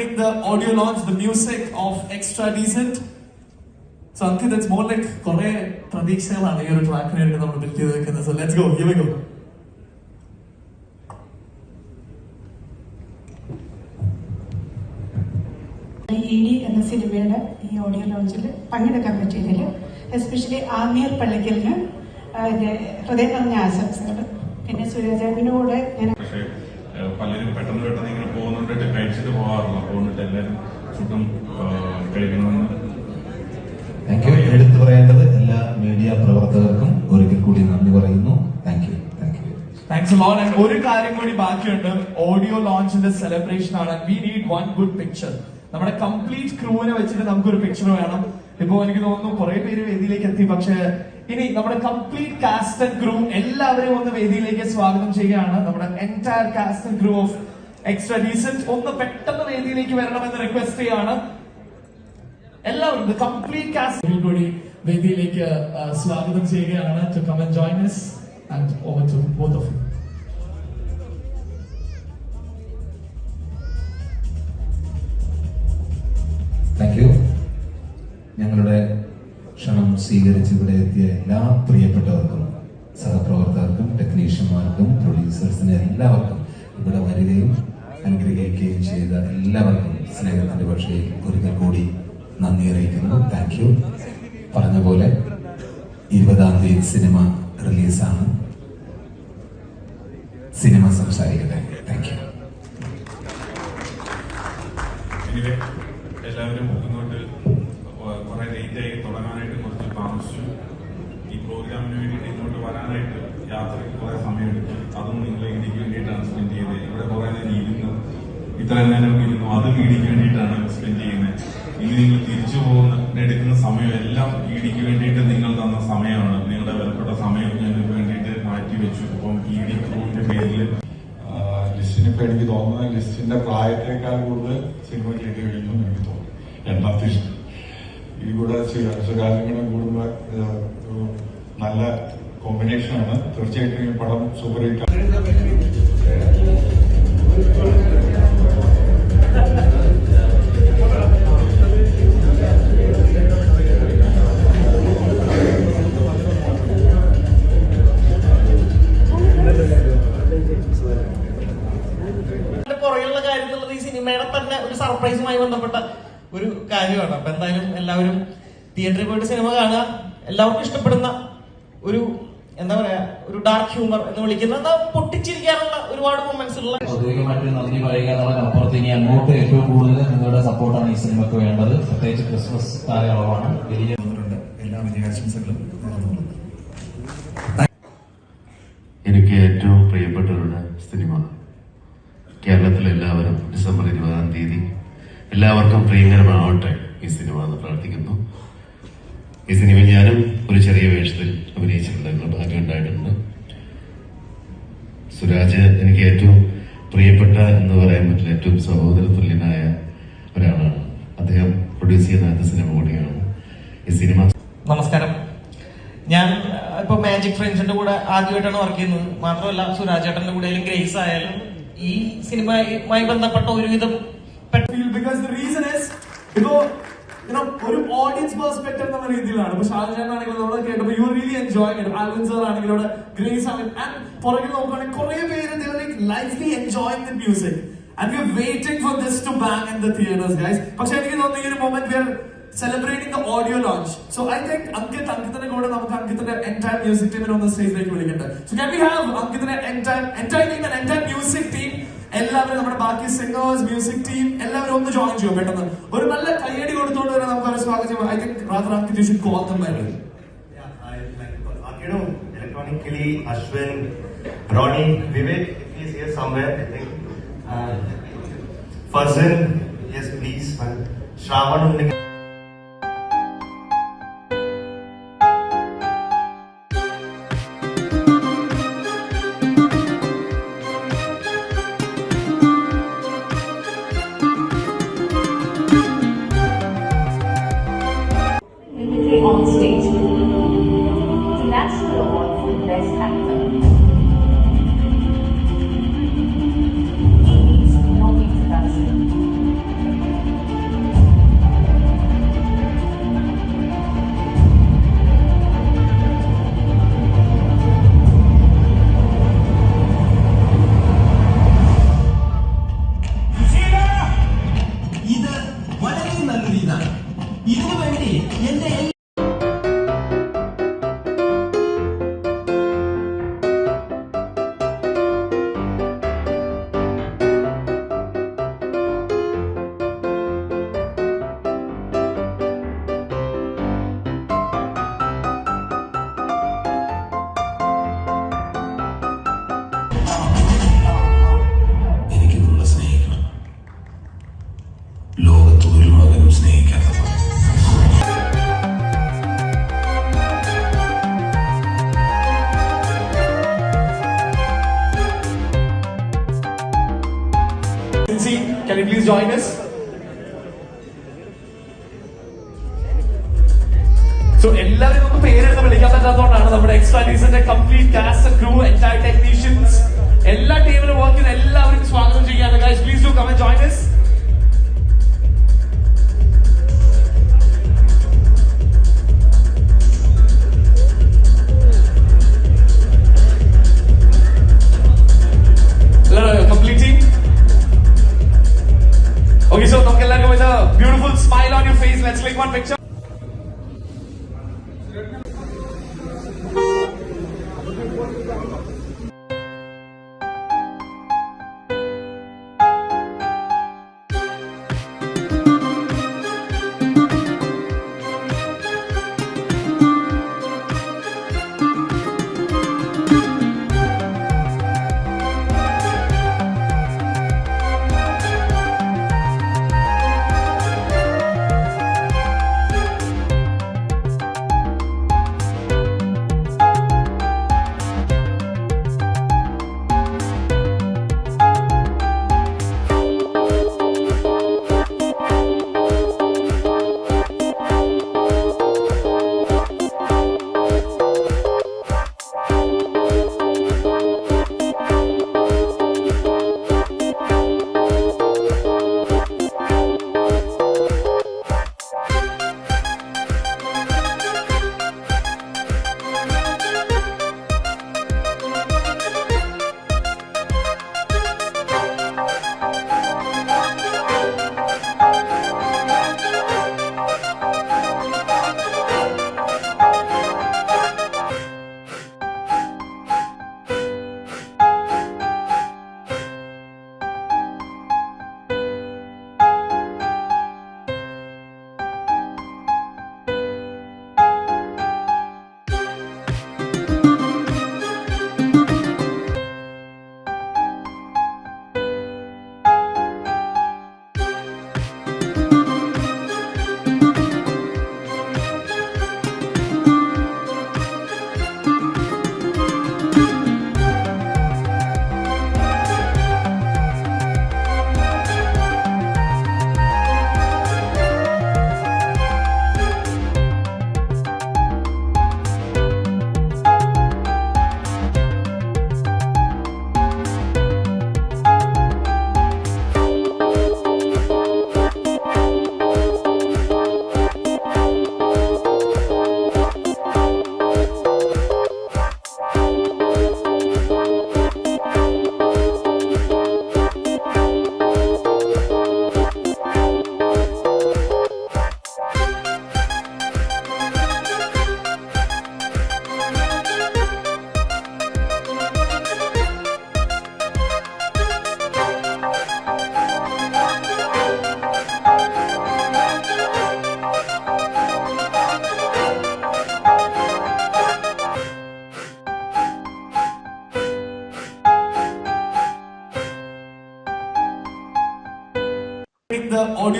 In the audio launch, the music of Extra Decent. So Ankit, it's more like കുറെ പ്രതീക്ഷകളാണ് ഈ ഒരു ട്രാക്കിന് വേണ്ടി നമ്മൾ ബിൽഡ് ചെയ്ത് വെക്കുന്നത്. So let's go here we go E D എന്ന സിനിമയുടെ ഈ ഓഡിയോ ലോഞ്ചിൽ പങ്കെടുക്കാൻ പറ്റിയതിൽ എസ്പെഷ്യലി ആമീർ പള്ളിക്കലിന് അതിന്റെ ഹൃദയം നിറഞ്ഞ ആശംസകൾ പിന്നെ സുരേജാബിനോട് ഞാൻ പലരും പെട്ടെന്ന് പെട്ടെന്ന് ഇങ്ങനെ പോകാറുള്ളൂ. അപ്പോൾ പോകാറില്ല എല്ലാവരും ഫുഡും കഴിക്കണമെന്ന്. താങ്ക് യു എടുത്തു പറയേണ്ടത് എല്ലാ മീഡിയ പ്രവർത്തകർക്കും ഒരിക്കൽ കൂടി നന്ദി പറയുന്നു. Thank you thank thanks lone and ഒരു കാര്യം കൂടി ബാക്കിയുണ്ട്. ഓഡിയോ ലോഞ്ചിന്റെ സെലിബ്രേഷൻ ആണ്. We need one good picture നമ്മുടെ കംപ്ലീറ്റ് ക്രൂവിനെ വെച്ചിട്ട് നമുക്കൊരു പിക്ചർ വേണം. ഇപ്പോ എനിക്ക് തോന്നുന്നു കുറെ പേര് വേദിയിലേക്ക് എത്തി. പക്ഷേ ഇനി നമ്മുടെ കംപ്ലീറ്റ് കാസ്റ്റ് ആൻഡ് ക്രൂ എല്ലാവരെയും ഒന്ന് വേദിയിലേക്ക് സ്വാഗതം ചെയ്യുകയാണ്. നമ്മുടെ entire cast and crew of extra decent ഒന്ന് പെട്ടെന്ന് വേദിയിലേക്ക് വരണമെന്ന് റിക്വസ്റ്റ് ചെയ്യാണ്. എല്ലാവരും കംപ്ലീറ്റ് കാസ്റ്റ് കൂടി വേദിയിലേക്ക് സ്വാഗതം ചെയ്യുകയാണ്. To come and join us. And over to both of thank you ഞങ്ങളുടെ ക്ഷണം സ്വീകരിച്ച് ഇവിടെ എത്തിയ എല്ലാ പ്രിയപ്പെട്ടവർക്കും സഹപ്രവർത്തകർക്കും ടെക്നീഷ്യന്മാർക്കും പ്രൊഡ്യൂസേഴ്സിന് എല്ലാവർക്കും ഇവിടെ വരികയും അനുഗ്രഹിക്കുകയും ചെയ്ത എല്ലാവർക്കും സ്നേഹത്തിന്റെ പക്ഷേ ഒരിക്കൽ കൂടി നന്ദി അറിയിക്കുന്നു. താങ്ക് യു പറഞ്ഞ പോലെ ഇരുപതാം തീയതി സിനിമ റിലീസാണ്. സിനിമ സംസാരിക്കട്ടെ. താങ്ക് യു എല്ലാവരും ഇങ്ങോട്ട് കുറെ ലേറ്റ് ആയി തുടങ്ങാനായിട്ട് കുറച്ച് താമസിച്ചു. ഈ പ്രോഗ്രാമിന് വേണ്ടിയിട്ട് ഇങ്ങോട്ട് വരാനായിട്ട് യാത്രയ്ക്ക് കുറെ സമയമുണ്ട് അതും നിങ്ങൾ ഇടിക്ക് വേണ്ടിയിട്ടാണ് സ്പെൻഡ് ചെയ്യുന്നത്. ഇവിടെ കുറെ നേരം ഇരുന്നു. ഇത്ര നേരം ഇരുന്നു. അതും ഇടിക്ക് വേണ്ടിയിട്ടാണ് സ്പെൻഡ് ചെയ്യുന്നത്. ഇനി നിങ്ങൾ തിരിച്ചു പോകുന്ന എടുക്കുന്ന സമയം എല്ലാം ഇടിക്ക് വേണ്ടിയിട്ട് നിങ്ങൾ തന്ന സമയമാണ്. നിങ്ങളുടെ വിലപ്പെട്ട സമയം ഞാൻ വേണ്ടിയിട്ട് മാറ്റി വെച്ചു. അപ്പം ഇടി ക്രൂവിന്റെ പേരിൽ ലിസ്റ്റിന് ഇപ്പൊ എനിക്ക് തോന്നുന്നത് ലിസ്റ്റിന്റെ പ്രായത്തേക്കാൾ കൂടുതൽ സിനിമ ചെയ്ത് കഴിഞ്ഞു എന്ന് എനിക്ക് തോന്നുന്നു. എണ്ണത്തിൽ ഈ കൂടെ സുരാജും കൂടെ കൂടുമ്പോ നല്ല കോമ്പിനേഷനാണ്. തീർച്ചയായിട്ടും ഈ പടം സൂപ്പർ ഹിറ്റ് പുറകെയുള്ള കാര്യം ഈ സിനിമയുടെ തന്നെ ഒരു സർപ്രൈസുമായി ബന്ധപ്പെട്ട ഒരു കാര്യമാണ്. അപ്പൊ എന്തായാലും എല്ലാവരും തിയേറ്ററിൽ പോയിട്ട് സിനിമ കാണുക. എല്ലാവർക്കും ഇഷ്ടപ്പെടുന്ന ഒരു എന്താ പറയാ ഒരു ഡാർക്ക് ഹ്യൂമർ എന്ന് വിളിക്കുന്ന എന്താ പൊട്ടിച്ചിരിക്കാനുള്ള ഒരുപാട് മൊമെന്റ്സ് ഉള്ള ഔദ്യോഗികമായിട്ട് നന്ദി പറയുക അപ്പുറത്ത് ഇനി അങ്ങോട്ട് ഏറ്റവും കൂടുതൽ നിങ്ങളുടെ സപ്പോർട്ടാണ് ഈ സിനിമയ്ക്ക് വേണ്ടത്. പ്രത്യേകിച്ച് ക്രിസ്മസ് കാലയളവാണ്. വലിയ എല്ലാ വിജയാശംസകളും എനിക്ക് ഏറ്റവും പ്രിയപ്പെട്ട ഒരു സിനിമ കേരളത്തിലെ എല്ലാവരും ഡിസംബർ ഇരുപതാം തീയതി എല്ലാവർക്കും പ്രിയങ്കരമാവട്ടെ ഈ സിനിമ എന്ന് പ്രാർത്ഥിക്കുന്നു. ഈ സിനിമ ഞാനും ഒരു ചെറിയ വേഷത്തിൽ അഭിനയിച്ചിട്ടുണ്ടായിരുന്നു ഭാഗ്യം ഉണ്ടായിട്ടുണ്ട്. സുരാജ് എനിക്ക് ഏറ്റവും പ്രിയപ്പെട്ട എന്ന് പറയാൻ പറ്റില്ല ഏറ്റവും സഹോദര തുല്യനായ ഒരാളാണ്. അദ്ദേഹം പ്രൊഡ്യൂസ് ചെയ്യുന്ന ആദ്യ സിനിമ കൂടിയാണ് ഈ സിനിമ നമസ്കാരം. ഞാൻ ഇപ്പൊ മാജിക് ഫ്രണ്ട്സിന്റെ കൂടെ ആദ്യമായിട്ടാണ് വർക്ക് ചെയ്യുന്നത്. മാത്രമല്ല സുരാജ് ചേട്ടന്റെ കൂടെ ആയാലും ഗ്രേസ് ആയാലും ഈ സിനിമയുമായി ബന്ധപ്പെട്ട ഒരുവിധം ബിക്കോസ് reason is ഇപ്പോ ഒരു ഓഡിയൻസ് പെർസ്പെക്ടീവ് എന്ന രീതിയിലാണ്. ഇപ്പൊ ഷാജഹാൻ ആണെങ്കിലും നമ്മൾ കേട്ടപ്പോൾ you really enjoy it Alvin sir ആണെങ്കിലും ഇവിടെ ഗ്രേസ് ആണ് ആൻഡ് പുറകിൽ നോക്കുകയാണെങ്കിൽ കുറെ പേര് ലൈഫ്ലി enjoying the music and you waiting for this to bang in the theatres guys പക്ഷെ എനിക്ക് തോന്നുന്നു ഈ ഒരു moment we are celebrating the audio launch so I think Ankit അങ്കിത്തിന്റെ കൂടെ നമുക്ക് അങ്കിത്തിന്റെ എന്റയർ മ്യൂസിക് ടീമിനെ ഒന്ന് സ്റ്റേജിലേക്ക് വിളിക്കട്ടെ. So can we have അങ്കിത്തിന്റെ entire entire team and entire music team എല്ലാവരും നമ്മുടെ ബാക്കി സിംഗേഴ്സ് മ്യൂസിക് ടീം എല്ലാവരും ഒന്ന് ജോയിൻ ചെയ്യും പെട്ടെന്ന് ഒരു നല്ല കയ്യടി കൊടുത്തുകൊണ്ട് തന്നെ നമുക്ക് അവരെ സ്വാഗതം I think rather Ankit you should call them by uh, know, electronically, Ashwin, Ronnie, Vivek, he's here somewhere, I think. Uh, yes, please. Shravan, can you please join us? So എല്ലാവരും നമുക്ക് പേരെടുത്ത് വിളിക്കാൻ പറ്റാത്തതുകൊണ്ടാണ് നമ്മുടെ extra ഡീസന്റെ complete cast crew entire technicians എല്ലാ ടീമിലും work ചെയ്യുന്ന എല്ലാവർക്കും സ്വാഗതം ചെയ്യാൻ please do come and join us Let's click one picture.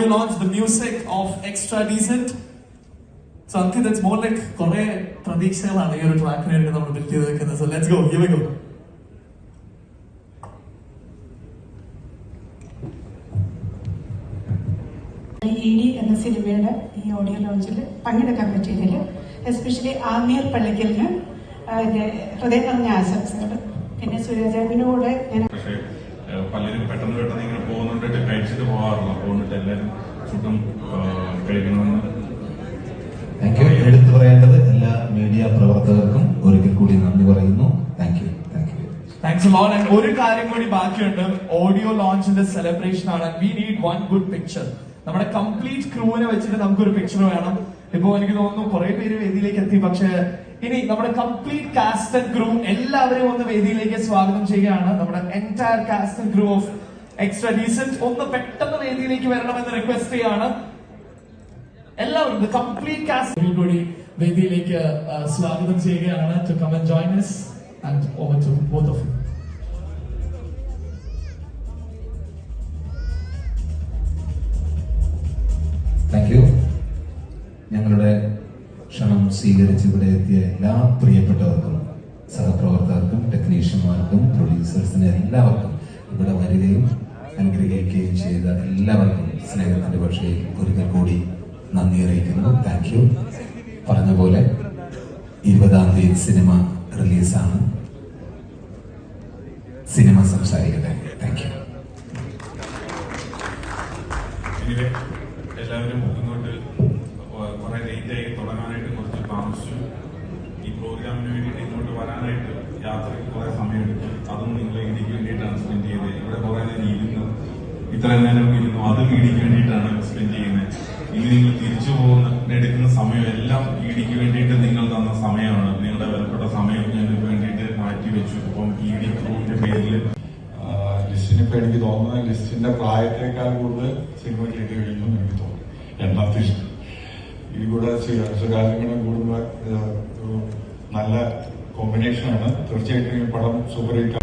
Audio launch, the music of Extra Decent. So Ankit, that's more like കുറെ പ്രതീക്ഷകളാണ് ഈ ഒരു ട്രാക്കിന് വേണ്ടി നമ്മൾ ബിൽഡ് ചെയ്ത് വെക്കുന്നത് so let's go here we go E D എന്ന സിനിമയുടെ ഈ ഓഡിയോ ലോഞ്ചിൽ പങ്കെടുക്കാൻ പറ്റിയതിൽ എസ്പെഷ്യലി ആമീർ പള്ളിക്കലിന് അതിന്റെ ഹൃദയം നിറഞ്ഞ ആശംസകൾ. പിന്നെ സുരേജാബിനോട് ഞാൻ പലരും പെട്ടെന്ന് പെട്ടെന്ന് പോകാറില്ല പോകുന്നിട്ട് എല്ലാവരും ഫുഡും കഴിക്കണമെന്ന്. താങ്ക് യു എടുത്തു പറയേണ്ടത് എല്ലാ മീഡിയ പ്രവർത്തകർക്കും ഒരിക്കൽ കൂടി നന്ദി പറയുന്നു. Thank you thank you thanks lone and ഒരു കാര്യം കൂടി ബാക്കിയുണ്ട്. ഓഡിയോ ലോഞ്ചിന്റെ സെലിബ്രേഷൻ ആണ്. We need one good picture നമ്മുടെ കംപ്ലീറ്റ് ക്രൂവിനെ വെച്ചിട്ട് നമുക്കൊരു പിക്ചർ വേണം. ഇപ്പൊ എനിക്ക് തോന്നുന്നു കുറെ പേര് വേദിയിലേക്ക് എത്തി. പക്ഷേ ഇനി നമ്മുടെ കംപ്ലീറ്റ് കാസ്റ്റ് ആൻഡ് ക്രൂ എല്ലാവരെയും ഒന്ന് വേദിയിലേക്ക് സ്വാഗതം ചെയ്യുകയാണ്. നമ്മുടെ entire cast and crew of extra decent ഒന്ന് പെട്ടെന്ന് വേദിയിലേക്ക് വരണമെന്ന് റിക്വസ്റ്റ് ചെയ്യാണ്. എല്ലാവരും കംപ്ലീറ്റ് കാസ്റ്റ് കൂടി വേദിയിലേക്ക് സ്വാഗതം ചെയ്യുകയാണ്. To come and join us. And over to both of thank you ഞങ്ങളുടെ ക്ഷണം സ്വീകരിച്ച് ഇവിടെ എത്തിയ എല്ലാ പ്രിയപ്പെട്ടവർക്കും സഹപ്രവർത്തകർക്കും ടെക്നീഷ്യന്മാർക്കും പ്രൊഡ്യൂസേഴ്സിന് എല്ലാവർക്കും ഇവിടെ വരികയും അനുഗ്രഹിക്കുകയും ചെയ്ത എല്ലാവർക്കും സ്നേഹത്തിന്റെ പക്ഷേ ഒരിക്കൽ കൂടി നന്ദി അറിയിക്കുന്നു. താങ്ക് യു പറഞ്ഞ പോലെ ഇരുപതാം തീയതി സിനിമ റിലീസാണ്. സിനിമ സംസാരിക്കട്ടെ. താങ്ക് യു എല്ലാവരും ഇങ്ങോട്ട് കുറെ ലേറ്റ് ആയി തുടങ്ങാനായിട്ട് കുറച്ച് താമസിച്ചു. ഈ പ്രോഗ്രാമിന് വേണ്ടിയിട്ട് ഇങ്ങോട്ട് വരാനായിട്ട് യാത്രയ്ക്ക് കുറെ സമയമെടുത്തു. അതും നിങ്ങൾ ഇടിക്ക് വേണ്ടിയിട്ടാണ് സ്പെൻഡ് ചെയ്തത് ഇവിടെ കുറെ നേരം ഇരുന്നു ഇത്ര നേരം ഇരുന്നു. അത് ഈടിക്ക് വേണ്ടിയിട്ടാണ് സ്പെൻഡ് ചെയ്യുന്നത്. ഇനി നിങ്ങൾ തിരിച്ചു പോകുന്ന എടുക്കുന്ന സമയം എല്ലാം ഈടിക്ക് വേണ്ടിയിട്ട് നിങ്ങൾ തന്ന സമയമാണ്. നിങ്ങളുടെ വിലപ്പെട്ട സമയം ഞാൻ വേണ്ടിയിട്ട് മാറ്റി വെച്ചു. അപ്പം ഈടി ക്രൂവിന്റെ പേരിൽ ലിസ്റ്റിന് ഇപ്പൊ എനിക്ക് തോന്നുന്നത് ലിസ്റ്റിന്റെ പ്രായത്തേക്കാൾ കൂടുതൽ സിനിമയിലേക്ക് കഴിഞ്ഞു എനിക്ക് തോന്നുന്നു. എണ്ണത്തിൽ ഈ കൂടെ കാര്യങ്ങളും കൂടുമ്പോ നല്ല കോമ്പിനേഷൻ കോമ്പിനേഷനാണ് തീർച്ചയായിട്ടും ഈ പടം സൂപ്പർ ഹിറ്റ്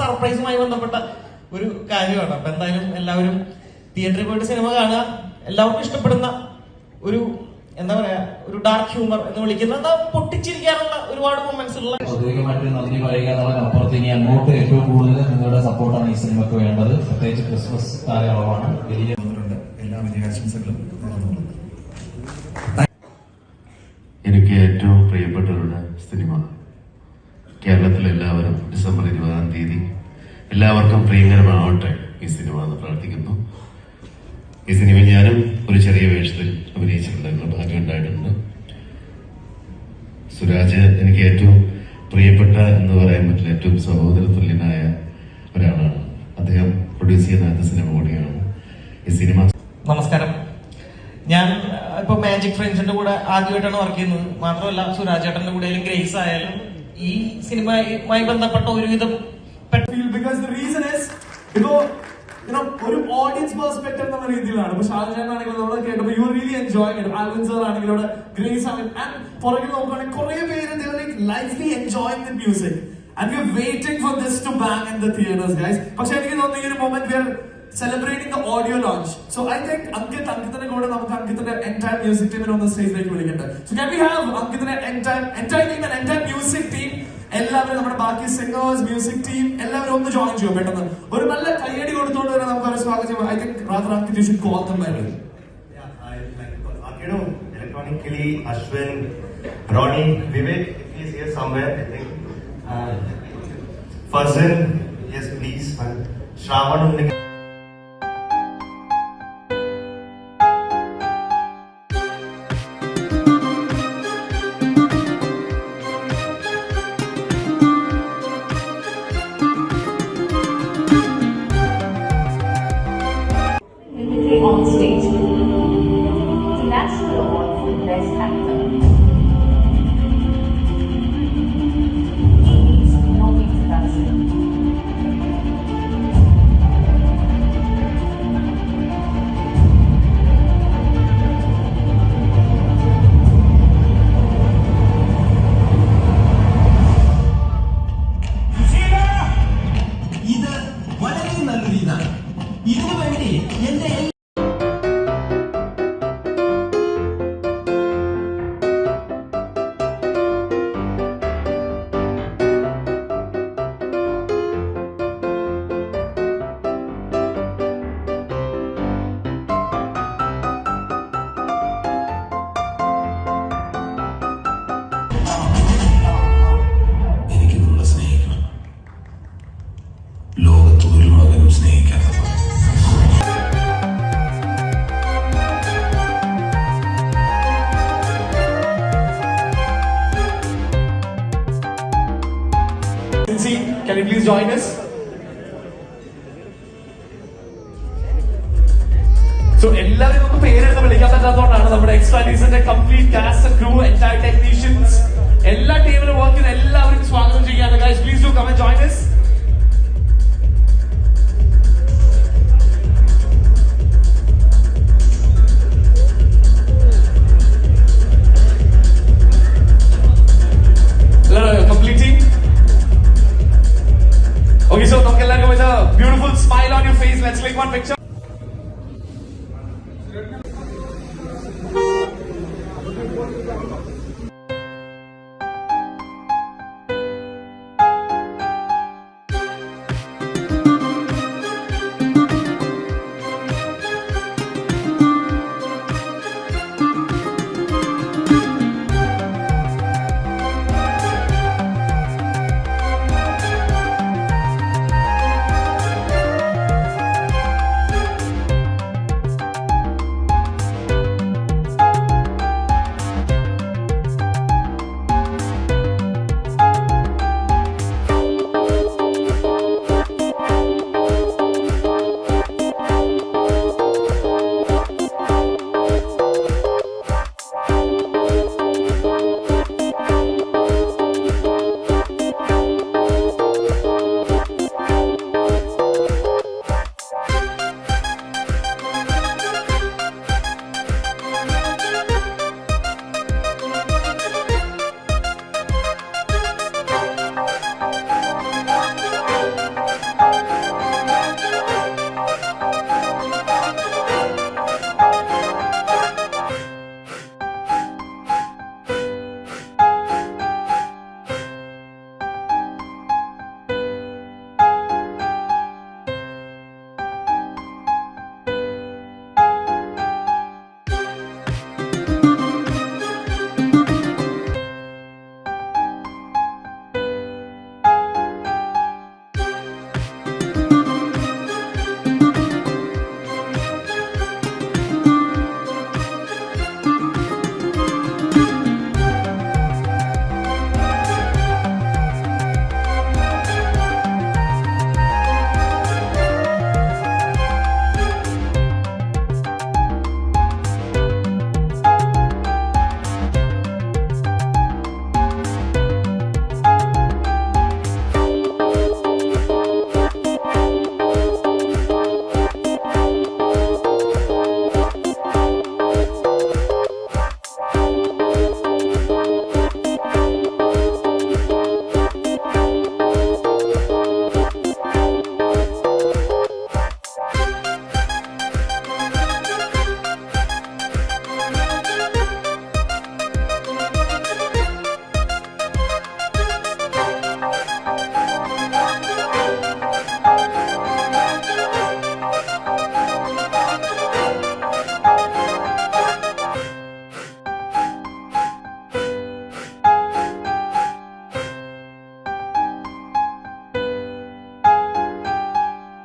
സർപ്രൈസുമായി ബന്ധപ്പെട്ട ഒരു കാര്യമാണ്. അപ്പൊ എന്തായാലും എല്ലാവരും തിയേറ്ററിൽ പോയിട്ട് സിനിമ കാണുക. എല്ലാവർക്കും ഇഷ്ടപ്പെടുന്ന ഒരു എന്താ പറയാ ഒരു ഡാർക്ക് ഹ്യൂമർ എന്ന് വിളിക്കുന്ന പൊട്ടിച്ചിരിക്കാനുള്ള ഒരുപാട് മൊമെന്റ്സ് ഉള്ള ഔദ്യോഗികമായിട്ട് നന്ദി പറയുക. എന്നുള്ളതിനപ്പുറത്ത് ഇനി അങ്ങോട്ട് ഏറ്റവും കൂടുതൽ നിങ്ങളുടെ സപ്പോർട്ടാണ് ഈ സിനിമയ്ക്ക് വേണ്ടത്. പ്രത്യേകിച്ച് ക്രിസ്മസ് കാലയളവാണ്. വലിയ എല്ലാ നേർന്നുകൊള്ളുന്നു എനിക്ക് ഏറ്റവും പ്രിയപ്പെട്ടവരുടെ സിനിമ. കേരളത്തിലെ എല്ലാവരും ഡിസംബർ ഇരുപതാം തീയതി എല്ലാവർക്കും പ്രിയങ്കരമാവട്ടെ ഈ സിനിമ എന്ന് പ്രാർത്ഥിക്കുന്നു. ഈ സിനിമ ഞാനും ഒരു ചെറിയ വേഷത്തിൽ അഭിനയിച്ചിട്ടുണ്ട്. ഭാഗ്യം ഉണ്ടായിട്ടുണ്ട്. സുരാജ് എനിക്ക് ഏറ്റവും പ്രിയപ്പെട്ട എന്ന് പറയാൻ പറ്റില്ല ഏറ്റവും സഹോദര തുല്യനായ ഒരാളാണ്. അദ്ദേഹം പ്രൊഡ്യൂസ് ചെയ്യുന്ന ആദ്യ സിനിമ കൂടിയാണ്. ഈ സിനിമ നമസ്കാരം. ഞാൻ ഇപ്പൊ മാജിക് ഫ്രണ്ട്സിന്റെ കൂടെ ആദ്യമായിട്ടാണ് വർക്ക് ചെയ്യുന്നത്. മാത്രമല്ല സുരാജ് ചേട്ടന്റെ കൂടെ ആയാലും ഗ്രേസ് ആയാലും ഈ സിനിമയുമായി ബന്ധപ്പെട്ട ഒരുവിധം the reason is ഇപ്പോ ഒരു ഓഡിയൻസ് പെർസ്പെക്ടീവ് എന്ന രീതിയിലാണ്. ആണെങ്കിലും നമ്മൾ കേട്ടപ്പോൾ you really enjoying it grace ആണ് പക്ഷെ എനിക്ക് തോന്നുന്നു celebrating the audio launch so I think Ankit അങ്കിത്തിന്റെ കൂടെ നമുക്ക് അങ്കിത്തിന്റെ എന്റയർ മ്യൂസിക് ടീമിനെ ഒന്ന് സ്റ്റേജിലേക്ക് വിളിക്കട്ടെ. So can we have അങ്കിത്തിന്റെ entire entire team and entire music team എല്ലാവരും നമ്മുടെ ബാക്കി സിംഗേഴ്സ് മ്യൂസിക് ടീം എല്ലാവരും ഒന്ന് ജോയിൻ ചെയ്യും പെട്ടെന്ന്. ഒരു നല്ല കയ്യടി കൊടുത്തോണ്ട് തന്നെ നമുക്ക് അവരെ സ്വാഗതം ചെയ്യാം. I think rather Ankit you should call them by Yeah, I like uh, is here somewhere I think Vivek, yes please Shravan somewhere, join us. So എല്ലാവരും നമുക്ക് പേരെടുത്ത് വിളിക്കാൻ പറ്റാത്തതുകൊണ്ടാണ് നമ്മുടെ extra ഡീസിന്റെ complete cast crew entire technicians എല്ലാ ടീമിലും work ചെയ്ത് എല്ലാവരും സ്വാഗതം ചെയ്യാണ് guys please do come and join us Let's click one picture.